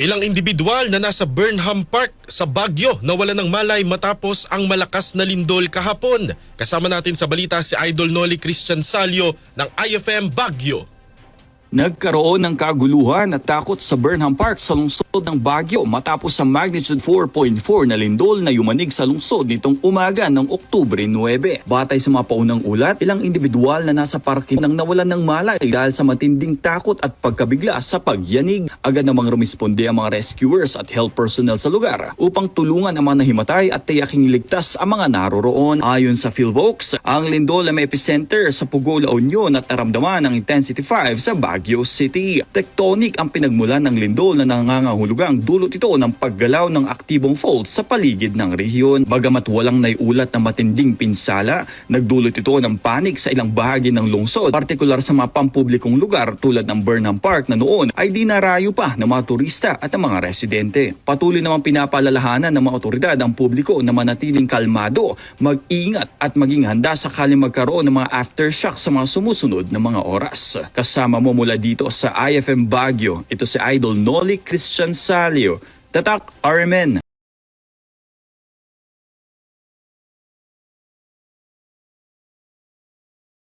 Ilang individual na nasa Burnham Park sa Baguio nawala ng malay matapos ang malakas na lindol kahapon. Kasama natin sa balita si Idol Noli Christian Salio ng IFM Baguio. Nagkaroon ng kaguluhan at takot sa Burnham Park sa lungsod ng Baguio matapos sa magnitude 4.4 na lindol na yumanig sa lungsod nitong umaga ng Oktubre 9. Batay sa mga paunang ulat, ilang individual na nasa parking nang nawalan ng malay dahil sa matinding takot at pagkabigla sa pagyanig. Agad namang rumisponde ang mga rescuers at health personnel sa lugar upang tulungan ang mga nahimatay at tiyaking ligtas ang mga naroroon. Ayon sa Philvox, ang lindol ay may epicenter sa Pugo, La Union at naramdaman ng intensity 5 sa Baguio City. Tectonic ang pinagmulan ng lindol na nangangahulugang dulot ito ng paggalaw ng aktibong fault sa paligid ng rehiyon. Bagamat walang naiulat na matinding pinsala, nagdulot ito ng panik sa ilang bahagi ng lungsod, partikular sa mga pampublikong lugar tulad ng Burnham Park na noon ay dinarayo pa ng mga turista at ng mga residente. Patuloy namang pinapaalalahanan ng mga otoridad ang publiko na manatiling kalmado, mag-ingat at maging handa sakaling magkaroon ng mga aftershock sa mga sumusunod na mga oras. Kasama mo mula dito sa IFM Baguio, ito si Idol Noli Christian Salio. Tatak RMN.